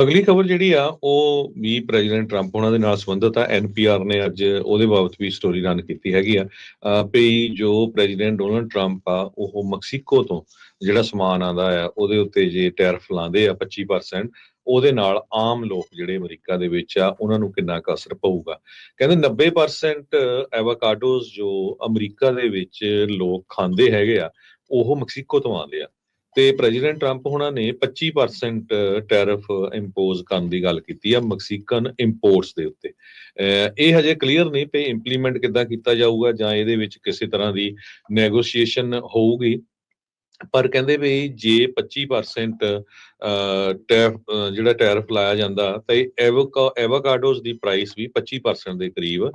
ਅਗਲੀ ਖਬਰ ਜਿਹੜੀ ਆ, ਉਹ ਵੀ ਪ੍ਰੈਜ਼ੀਡੈਂਟ ਟਰੰਪ ਉਹਨਾਂ ਦੇ ਨਾਲ ਸੰਬੰਧਿਤ ਆ ਐਨਪੀਆਰ ਨੇ ਅੱਜ ਉਹਦੇ ਬਾਬਤ ਵੀ ਸਟੋਰੀ ਰਨ ਕੀਤੀ ਹੈਗੀ ਆ। ਅਹ ਵੀ ਜੋ ਪ੍ਰੈਜ਼ੀਡੈਂਟ ਡੋਨਲਡ ਟਰੰਪ ਆ, ਉਹ ਮੈਕਸੀਕੋ ਤੋਂ ਜਿਹੜਾ ਸਮਾਨ ਆਂਦਾ ਆ, ਉਹਦੇ ਉੱਤੇ ਜੇ ਟੈਰਿਫ ਲਾਉਂਦੇ ਆ 25% ਉਹਦੇ ਨਾਲ ਆਮ ਲੋਕ ਜਿਹੜੇ ਅਮਰੀਕਾ ਦੇ ਵਿੱਚ ਆ, ਉਹਨਾਂ ਨੂੰ ਕਿੰਨਾ ਕੁ ਅਸਰ ਪਊਗਾ? ਕਹਿੰਦੇ 90% ਐਵਾਕਾਡੋਸ ਜੋ ਅਮਰੀਕਾ ਦੇ ਵਿੱਚ ਲੋਕ ਖਾਂਦੇ ਹੈਗੇ ਆ, ਉਹ ਮੈਕਸੀਕੋ ਤੋਂ ਆਉਂਦੇ ਆ। ਤੇ ਪ੍ਰੈਜ਼ੀਡੈਂਟ ਟਰੰਪ ਹੁਣਾਂ ਨੇ 25% ਟੈਰਿਫ ਇੰਪੋਜ਼ ਕਰਨ ਦੀ ਗੱਲ ਕੀਤੀ ਆ ਮੈਕਸੀਕਨ ਇੰਪੋਰਟਸ ਦੇ ਉੱਤੇ। ਅਹ ਇਹ ਹਜੇ ਕਲੀਅਰ ਨਹੀਂ ਪਈ ਇੰਪਲੀਮੈਂਟ ਕਿੱਦਾਂ ਕੀਤਾ ਜਾਊਗਾ ਜਾਂ ਇਹਦੇ ਵਿੱਚ ਕਿਸੇ ਤਰ੍ਹਾਂ ਦੀ ਨੈਗੋਸ਼ੀਏਸ਼ਨ ਹੋਊਗੀ। ਪਰ ਕਹਿੰਦੇ ਵੀ ਜੇ 25% ਟੈਫ ਜਿਹੜਾ ਟੈਰਫ ਲਾਇਆ ਜਾਂਦਾ, ਤਾਂ ਐਵੋਕਾ ਐਵਾਕਾਡੋਸ ਦੀ ਪ੍ਰਾਈਸ ਵੀ 25% ਦੇ ਕਰੀਬ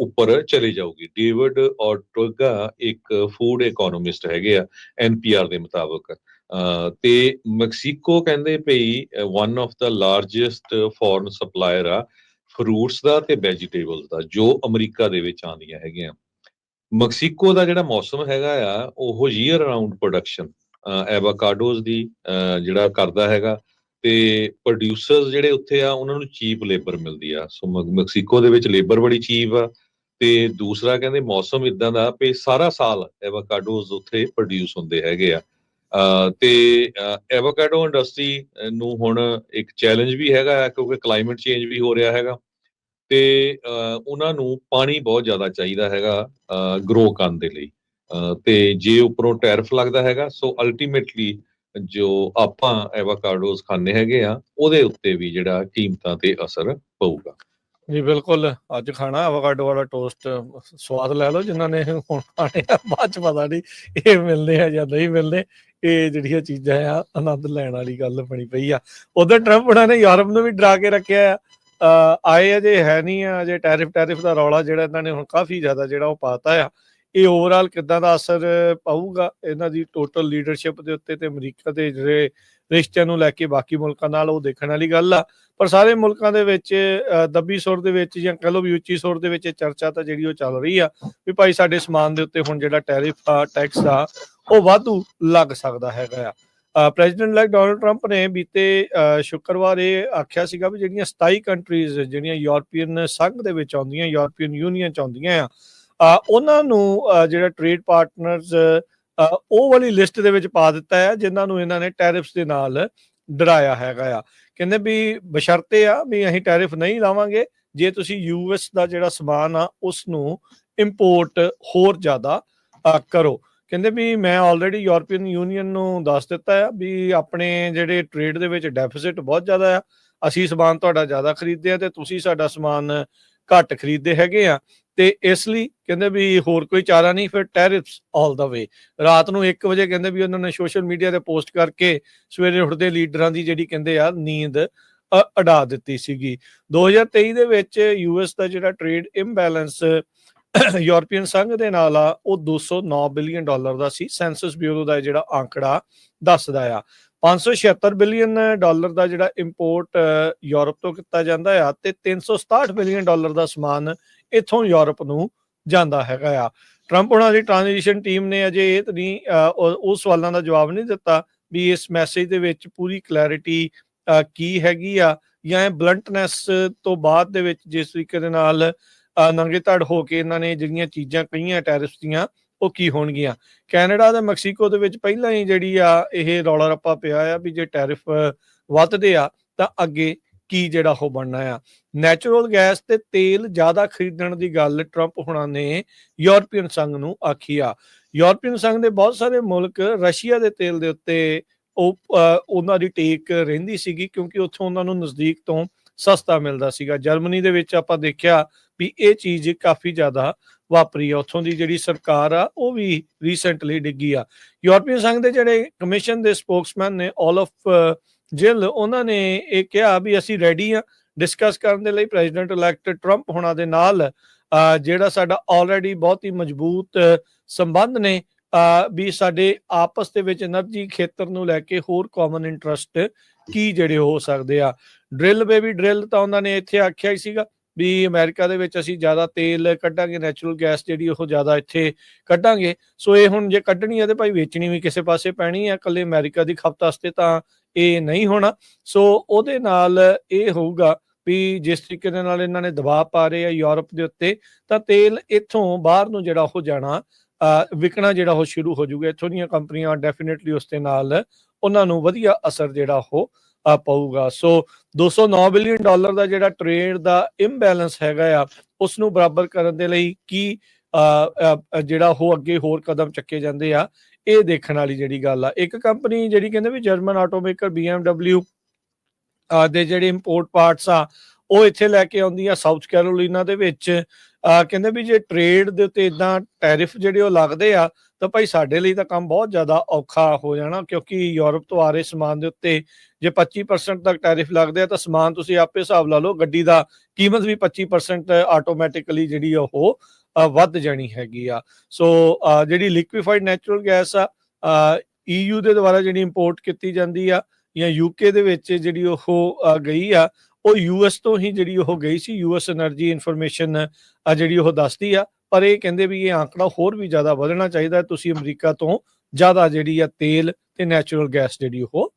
ਉੱਪਰ ਚਲੀ ਜਾਊਗੀ। ਡੇਵਿਡ ਔਰਟੋਗਾ ਇੱਕ ਫੂਡ ਇਕਨੋਮਿਸਟ ਹੈਗੇ ਆ ਐਨਪੀਆਰ ਦੇ ਮੁਤਾਬਕ। ਅਹ, ਤੇ ਮੈਕਸੀਕੋ ਕਹਿੰਦੇ ਭਈ one of the largest foreign supplier ਆ ਫਰੂਟਸ ਦਾ ਤੇ ਵੈਜੀਟੇਬਲਸ ਦਾ, ਜੋ ਅਮਰੀਕਾ ਦੇ ਵਿੱਚ ਆਉਂਦੀਆਂ ਹੈਗੀਆਂ। ਮੈਕਸੀਕੋ ਦਾ ਜਿਹੜਾ ਮੌਸਮ ਹੈਗਾ ਆ, ਉਹ ਈਅਰ ਰਾਉਂਡ ਪ੍ਰੋਡਕਸ਼ਨ ਐਵਾਕਾਡੋਸ ਦੀ ਜਿਹੜਾ ਕਰਦਾ ਹੈਗਾ ਤੇ ਪ੍ਰੋਡਿਊਸਰਸ ਜਿਹੜੇ ਉੱਥੇ ਆ, ਉਹਨਾਂ ਨੂੰ ਚੀਪ ਲੇਬਰ ਮਿਲਦੀ ਆ। ਸੋ ਮੈਕ- ਮੈਕਸੀਕੋ ਦੇ ਵਿੱਚ ਲੇਬਰ ਬੜੀ ਚੀਪ ਆ ਤੇ ਦੂਸਰਾ ਕਹਿੰਦੇ ਮੌਸਮ ਇਦਾਂ ਦਾ ਵੀ ਸਾਰਾ ਸਾਲ ਐਵਾਕਾਡੋਜ਼ ਉੱਥੇ ਪ੍ਰੋਡਿਊਸ ਹੁੰਦੇ ਹੈਗੇ ਆ। ਅਹ ਤੇ ਐਵਾਕਾਡੋ ਇੰਡਸਟਰੀ ਨੂੰ ਹੁਣ ਇੱਕ ਚੈਲੰਜ ਵੀ ਹੈਗਾ ਆ, ਕਿਉਂਕਿ ਕਲਾਈਮੇਟ ਚੇਂਜ ਵੀ ਹੋ ਰਿਹਾ ਹੈਗਾ। ਤੇ ਅਹ ਉਹਨਾਂ ਨੂੰ ਪਾਣੀ ਬਹੁਤ ਜ਼ਿਆਦਾ ਚਾਹੀਦਾ ਹੈਗਾ ਗਰੋ ਕਰਨ ਦੇ ਲਈ। ਅਹ ਤੇ ਜੇ ਉੱਪਰੋਂ ਟੈਰਫ ਲੱਗਦਾ ਹੈਗਾ ਸੋ ਅਲਟੀਮੇਟਲੀ ਜੋ ਆਪਾਂ ਐਵਾਕਾਡੋਸ ਖਾਂਦੇ ਹੈਗੇ ਆ, ਉਹਦੇ ਉੱਤੇ ਵੀ ਜਿਹੜਾ ਕੀਮਤਾਂ ਤੇ ਅਸਰ ਪਊਗਾ। ਜੀ, ਬਿਲਕੁਲ। ਅੱਜ ਖਾਣਾ ਆਵਾਕਾਡੋ ਵਾਲਾ ਟੋਸਟ ਸਵਾਦ ਲੈ ਲਓ ਜਿਨ੍ਹਾਂ ਨੇ ਹੁਣ ਖਾਣੇ ਆ, ਬਾਅਦ ਚ ਪਤਾ ਨਹੀਂ ਇਹ ਮਿਲਦੇ ਆ ਜਾਂ ਨਹੀਂ ਮਿਲਦੇ। ਇਹ ਜਿਹੜੀਆਂ ਚੀਜ਼ਾਂ ਆ, ਆਨੰਦ ਲੈਣ ਵਾਲੀ ਗੱਲ ਬਣੀ ਪਈ ਆ। ਉਧਰ ਟਰੰਪ ਉਹਨਾਂ ਨੇ ਯੂਰਪ ਨੂੰ ਵੀ ਡਰਾ ਕੇ ਰੱਖਿਆ ਆ। ਆਏ ਅਜੇ ਹੈ ਨਹੀਂ ਆ ਅਜੇ ਟੈਰਿਫ ਟੈਰਿਫ ਦਾ ਰੌਲਾ ਜਿਹੜਾ ਇਹਨਾਂ ਨੇ ਹੁਣ ਕਾਫੀ ਜ਼ਿਆਦਾ ਜਿਹੜਾ ਉਹ ਪਾਤਾ ਆ। ਇਹ ਓਵਰਆਲ ਕਿੱਦਾਂ ਦਾ ਅਸਰ ਪਾਊਗਾ? ਇਹਨਾਂ ਦੀ ਟੋਟਲ ਲੀਡਰਸ਼ਿਪ ਦੇ ਉੱਤੇ ਤੇ ਅਮਰੀਕਾ ਦੇ ਜਿਹੜੇ ਰਿਸ਼ਤਿਆਂ ਨੂੰ ਲੈ ਕੇ ਬਾਕੀ ਮੁਲਕਾਂ ਨਾਲ ਉਹ ਦੇਖਣ ਵਾਲੀ ਗੱਲ ਆ। ਪਰ ਸਾਰੇ ਮੁਲਕਾਂ ਦੇ ਵਿੱਚ ਅ, ਦੱਬੀ ਸੁਰ ਦੇ ਵਿੱਚ ਜਾਂ ਕਹ ਲਓ ਵੀ ਉੱਚੀ ਸੁਰ ਦੇ ਵਿੱਚ ਇਹ ਚਰਚਾ ਤਾਂ ਜਿਹੜੀ ਉਹ ਚੱਲ ਰਹੀ ਆ ਵੀ ਭਾਈ ਸਾਡੇ ਸਮਾਨ ਦੇ ਉੱਤੇ ਹੁਣ ਜਿਹੜਾ ਟੈਰਿਫ ਆ ਟੈਕਸ ਆ ਉਹ ਵਾਧੂ ਲੱਗ ਸਕਦਾ ਹੈਗਾ ਆ। ਪ੍ਰੈਜ਼ੀਡੈਂਟ ਲਾਈਕ ਡੋਨਲਡ ਟਰੰਪ ਨੇ ਬੀਤੇ ਸ਼ੁੱਕਰਵਾਰ ਇਹ ਆਖਿਆ ਸੀਗਾ ਵੀ ਜਿਹੜੀਆਂ 27 ਕੰਟਰੀਜ਼ ਜਿਹੜੀਆਂ ਯੂਰਪੀਅਨ ਸੰਘ ਦੇ ਵਿੱਚ ਆਉਂਦੀਆਂ ਯੂਰਪੀਅਨ ਯੂਨੀਅਨ ਚ ਆਉਂਦੀਆਂ ਆ ਉਹਨਾਂ ਨੂੰ ਜਿਹੜਾ ਟ੍ਰੇਡ ਪਾਰਟਨਰਸ ਉਹ ਵਾਲੀ ਲਿਸਟ ਦੇ ਵਿੱਚ ਪਾ ਦਿੱਤਾ ਹੈ, ਜਿਨ੍ਹਾਂ ਨੂੰ ਇਹਨਾਂ ਨੇ ਟੈਰਿਫਸ ਦੇ ਨਾਲ ਡਰਾਇਆ ਹੈਗਾ ਆ। ਕਹਿੰਦੇ ਵੀ ਬਸ਼ਰਤੇ ਆ ਵੀ ਅਸੀਂ ਟੈਰਿਫ ਨਹੀਂ ਲਾਵਾਂਗੇ, ਜੇ ਤੁਸੀਂ ਯੂਐਸ ਦਾ ਜਿਹੜਾ ਸਮਾਨ ਆ ਉਸ ਨੂੰ ਇੰਪੋਰਟ ਹੋਰ ਜ਼ਿਆਦਾ ਕਰੋ। ਕਹਿੰਦੇ ਵੀ ਮੈਂ ਆਲਰੇਡੀ ਯੂਰਪੀਅਨ ਯੂਨੀਅਨ ਨੂੰ ਦੱਸ ਦਿੱਤਾ ਆ ਵੀ ਆਪਣੇ ਜਿਹੜੇ ਟ੍ਰੇਡ ਦੇ ਵਿੱਚ ਡੈਫਿਸਿਟ ਬਹੁਤ ਜ਼ਿਆਦਾ ਆ, ਅਸੀਂ ਸਮਾਨ ਤੁਹਾਡਾ ਜ਼ਿਆਦਾ ਖਰੀਦਦੇ ਆ ਤੇ ਤੁਸੀਂ ਸਾਡਾ ਸਮਾਨ ਘੱਟ ਖਰੀਦਦੇ ਹੈਗੇ ਆ। ਤੇ ਇਸ ਲਈ ਕਹਿੰਦੇ ਵੀ ਹੋਰ ਕੋਈ ਚਾਰਾ ਨਹੀਂ, ਫਿਰ ਟੈਰਿਫਸ ਆਲ ਦਾ ਵੇ ਰਾਤ ਨੂੰ 1 ਵਜੇ ਕਹਿੰਦੇ ਵੀ ਉਹਨਾਂ ਨੇ ਸੋਸ਼ਲ ਮੀਡੀਆ ਤੇ ਪੋਸਟ ਕਰਕੇ ਸਵੇਰੇ ਉੱਠਦੇ ਲੀਡਰਾਂ ਦੀ ਜਿਹੜੀ ਕਹਿੰਦੇ ਆ ਨੀਂਦ ਅਡਾ ਦਿੱਤੀ ਸੀਗੀ। 2023 ਦੇ ਵਿੱਚ ਯੂਐਸ ਦਾ ਜਿਹੜਾ ਟ੍ਰੇਡ ਇੰਬੈਲੈਂਸ ਯੂਰਪੀਅਨ ਸੰਘ ਦੇ ਨਾਲ ਆ, ਉਹ 209 ਬਿਲੀਅਨ ਡਾਲਰ ਦਾ ਸੀ। ਸੈਂਸਸ ਬਿਊਰੋ ਦਾ ਜਿਹੜਾ ਆંકੜਾ ਦੱਸਦਾ ਆ। 576 ਬਿਲੀਅਨ ਡਾਲਰ ਦਾ ਜਿਹੜਾ ਇੰਪੋਰਟ ਯੂਰਪ ਤੋਂ ਕੀਤਾ ਜਾਂਦਾ ਆ ਤੇ 367 ਬਿਲੀਅਨ ਡਾਲਰ ਦਾ ਸਮਾਨ ਇਥੋਂ ਯੂਰਪ ਨੂੰ ਜਾਂਦਾ ਹੈਗਾ ਆ। ਟਰੰਪ ਉਹਨਾਂ ਦੀ ਟ੍ਰਾਂਜੀਸ਼ਨ ਟੀਮ ਨੇ ਅਜੇ ਇਹ ਤਾਂ ਨਹੀਂ ਉਹ ਸਵਾਲਾਂ ਦਾ ਜਵਾਬ ਨਹੀਂ ਦਿੱਤਾ ਵੀ ਇਸ ਮੈਸੇਜ ਦੇ ਵਿੱਚ ਪੂਰੀ ਕਲੈਰਿਟੀ ਕੀ ਹੈਗੀ ਆ ਜਾਂ ਇਹ ਬਲੰਟਨੈਸ ਤੋਂ ਬਾਅਦ ਦੇ ਵਿੱਚ ਜਿਸ ਤਰੀਕੇ ਦੇ ਨਾਲ ਨੰਗੇ ਧੜ ਹੋ ਕੇ ਇਹਨਾਂ ਨੇ ਜਿਹੜੀਆਂ ਚੀਜ਼ਾਂ ਕਹੀਆਂ ਟੈਰਿਫਸ ਦੀਆਂ, ਉਹ ਕੀ ਹੋਣਗੀਆਂ? ਕੈਨੇਡਾ ਤੇ ਮੈਕਸੀਕੋ ਦੇ ਵਿੱਚ ਪਹਿਲਾਂ ਹੀ ਜਿਹੜੀ ਆ ਇਹ ਰੌਲਾ ਰੱਪਾ ਪਿਆ ਆ ਵੀ ਜੇ ਟੈਰਿਫ ਵੱਧਦੇ ਆ, ਤਾਂ ਅੱਗੇ ਕੀ ਜਿਹੜਾ ਉਹ ਬਣਨਾ ਆ? ਨੈਚੁਰਲ ਗੈਸ ਤੇ ਤੇਲ ਜ਼ਿਆਦਾ ਖਰੀਦਣ ਦੀ ਗੱਲ ਟਰੰਪ ਹੁਣਾਂ ਨੇ ਯੂਰਪੀਅਨ ਸੰਘ ਨੂੰ ਆਖੀ ਆ। ਯੂਰਪੀਅਨ ਸੰਘ ਦੇ ਬਹੁਤ ਸਾਰੇ ਮੁਲਕ ਰਸ਼ੀਆ ਦੇ ਤੇਲ ਦੇ ਉੱਤੇ ਉਹ ਉਹਨਾਂ ਦੀ ਟੇਕ ਰਹਿੰਦੀ ਸੀਗੀ, ਕਿਉਂਕਿ ਉੱਥੋਂ ਉਹਨਾਂ ਨੂੰ ਨਜ਼ਦੀਕ ਤੋਂ ਸਸਤਾ ਮਿਲਦਾ ਸੀਗਾ। ਜਰਮਨੀ ਦੇ ਵਿੱਚ ਆਪਾਂ ਦੇਖਿਆ ਵੀ ਇਹ ਚੀਜ਼ ਕਾਫੀ ਜ਼ਿਆਦਾ ਵਾਪਰੀ ਆ। ਉਥੋਂ ਦੀ ਜਿਹੜੀ ਸਰਕਾਰ ਆ, ਉਹ ਵੀ ਰੀਸੈਂਟਲੀ ਡਿੱਗੀ ਆ। ਯੂਰਪੀਅਨ ਸੰਘ ਦੇ ਜਿਹੜੇ ਕਮਿਸ਼ਨ ਦੇ ਸਪੋਕਸਮੈਨ ਨੇ ਆਲ ਆਫ ਜਿਲ ਉਹਨਾਂ ਨੇ ਇਹ ਕਿਹਾ ਵੀ ਅਸੀਂ ਰੈਡੀ ਆ ਡਿਸਕਸ ਕਰਨ ਦੇ ਲਈ। ਪ੍ਰੈਜ਼ੀਡੈਂਟ ਇਲੈਕਟ ਟਰੰਪ ਹੋਣਾ ਦੇ ਨਾਲ ਜਿਹੜਾ ਸਾਡਾ ਆਲਰੇਡੀ ਬਹੁਤ ਹੀ ਮਜ਼ਬੂਤ ਸੰਬੰਧ ਨੇ ਵੀ ਸਾਡੇ ਆਪਸ ਦੇ ਵਿੱਚ એનર્ਜੀ ਖੇਤਰ ਨੂੰ ਲੈ ਕੇ ਹੋਰ ਕਾਮਨ ਇੰਟਰਸਟ ਕੀ ਜਿਹੜੇ ਹੋ ਸਕਦੇ ਆ। ਡ੍ਰਿਲ ਬੇਬੀ ਡ੍ਰਿਲ ਤਾਂ ਉਹਨਾਂ ਨੇ ਇੱਥੇ ਆਖਿਆ ਹੀ ਸੀਗਾ। ਵੀ ਅਮਰੀਕਾ ਦੇ ਵਿੱਚ ਅਸੀਂ ਜ਼ਿਆਦਾ ਤੇਲ ਕੱਢਾਂਗੇ ਨੈਚੁਰਲ ਗੈਸ ਜਿਹੜੀ ਉਹ ਜ਼ਿਆਦਾ ਇੱਥੇ ਕੱਢਾਂਗੇ। ਸੋ ਇਹ ਹੁਣ ਜੇ ਕੱਢਣੀ ਹੈ ਤੇ ਭਾਈ ਵੇਚਣੀ ਵੀ ਕਿਸੇ ਪਾਸੇ ਪੈਣੀ ਹੈ ਇਕੱਲੇ ਅਮਰੀਕਾ ਦੀ ਖਪਤ ਵਾਸਤੇ ਤਾਂ ਇਹ ਨਹੀਂ ਹੋਣਾ। ਸੋ ਉਹਦੇ ਨਾਲ ਇਹ ਹੋਊਗਾ ਵੀ ਜਿਸ ਤਰੀਕੇ ਦੇ ਨਾਲ ਇਹਨਾਂ ਨੇ ਦਬਾਅ ਪਾ ਰਹੇ ਆ ਯੂਰਪ ਦੇ ਉੱਤੇ, ਤਾਂ ਤੇਲ ਇੱਥੋਂ ਬਾਹਰ ਨੂੰ ਜਿਹੜਾ ਉਹ ਜਾਣਾ ਵਿਕਣਾ ਜਿਹੜਾ ਉਹ ਸ਼ੁਰੂ ਹੋ ਜਾਊਗਾ। ਇੱਥੋਂ ਦੀਆਂ ਕੰਪਨੀਆਂ ਡੈਫੀਨਿਟਲੀ ਉਸ ਦੇ ਨਾਲ ਉਹਨਾਂ ਨੂੰ ਵਧੀਆ ਅਸਰ ਜਿਹੜਾ ਉਹ ਪਊਗਾ। ਸੋ 209 ਬਿਲੀਅਨ ਡਾਲਰ ਦਾ ਜਿਹੜਾ ਟ੍ਰੇਡ ਦਾ ਇੰਬੈਲੈਂਸ ਹੈਗਾ ਆ ਉਸ ਨੂੰ ਬਰਾਬਰ ਕਰਨ ਦੇ ਲਈ ਕੀ ਜਿਹੜਾ ਉਹ ਅੱਗੇ ਹੋਰ ਕਦਮ ਚੱਕੇ ਜਾਂਦੇ ਆ ਇਹ ਦੇਖਣ ਵਾਲੀ ਜਿਹੜੀ ਗੱਲ ਆ। ਇੱਕ ਕੰਪਨੀ ਜਿਹੜੀ ਕਹਿੰਦੇ ਵੀ ਜਰਮਨ ਆਟੋਮੇਕਰ BMW ਅ, ਦੇ ਜਿਹੜੇ ਇੰਪੋਰਟ ਪਾਰਟਸ ਆ ਉਹ ਇੱਥੇ ਲੈ ਕੇ ਆਉਂਦੀ ਆ ਸਾਊਥ ਕੈਰੋਲੀਨਾ ਦੇ ਵਿੱਚ। ਕਹਿੰਦੇ ਵੀ ਜੇ ਟ੍ਰੇਡ ਦੇ ਉੱਤੇ ਇਦਾਂ ਟੈਰਿਫ ਜਿਹੜੇ ਉਹ ਲੱਗਦੇ ਆ, ਤਾਂ ਭਾਈ ਸਾਡੇ ਲਈ ਤਾਂ ਕੰਮ ਬਹੁਤ ਜ਼ਿਆਦਾ ਔਖਾ ਹੋ ਜਾਣਾ, ਕਿਉਂਕਿ ਯੂਰਪ ਤੋਂ ਆ ਰਹੇ ਸਮਾਨ ਦੇ ਉੱਤੇ ਜੇ 25% ਤੱਕ ਟੈਰਿਫ ਲੱਗਦੇ ਆ, ਤਾਂ ਸਮਾਨ ਤੁਸੀਂ ਆਪੇ ਹਿਸਾਬ ਲਾ ਲਓ, ਗੱਡੀ ਦਾ ਕੀਮਤ ਵੀ 25% ਆਟੋਮੈਟਿਕਲੀ ਜਿਹੜੀ ਆ ਉਹ ਵੱਧ ਜਾਣੀ ਹੈਗੀ ਆ। ਸੋ ਜਿਹੜੀ ਲਿਕੁਇਫਾਈਡ ਨੈਚੁਰਲ ਗੈਸ ਆ ਈਯੂ ਦੇ ਦੁਆਰਾ ਜਿਹੜੀ ਇੰਪੋਰਟ ਕੀਤੀ ਜਾਂਦੀ ਆ ਜਾਂ ਯੂਕੇ ਦੇ ਵਿੱਚ ਜਿਹੜੀ ਉਹ ਗਈ ਆ ਉਹ ਯੂਐਸ ਤੋਂ ਹੀ ਜਿਹੜੀ ਉਹ ਗਈ ਸੀ ਯੂਐਸ એનર્ਜੀ ਇਨਫੋਰਮੇਸ਼ਨ ਆ ਜਿਹੜੀ ਉਹ ਦੱਸਦੀ ਆ, ਪਰ ਇਹ ਕਹਿੰਦੇ ਵੀ ਇਹ ਆંકੜਾ ਹੋਰ ਵੀ ਜ਼ਿਆਦਾ ਵਧਣਾ ਚਾਹੀਦਾ ਤੁਸੀਂ ਅਮਰੀਕਾ ਤੋਂ ਜ਼ਿਆਦਾ ਜਿਹੜੀ ਆ ਤੇਲ ਤੇ ਨੈਚੁਰਲ ਗੈਸ ਜਿਹੜੀ ਉਹ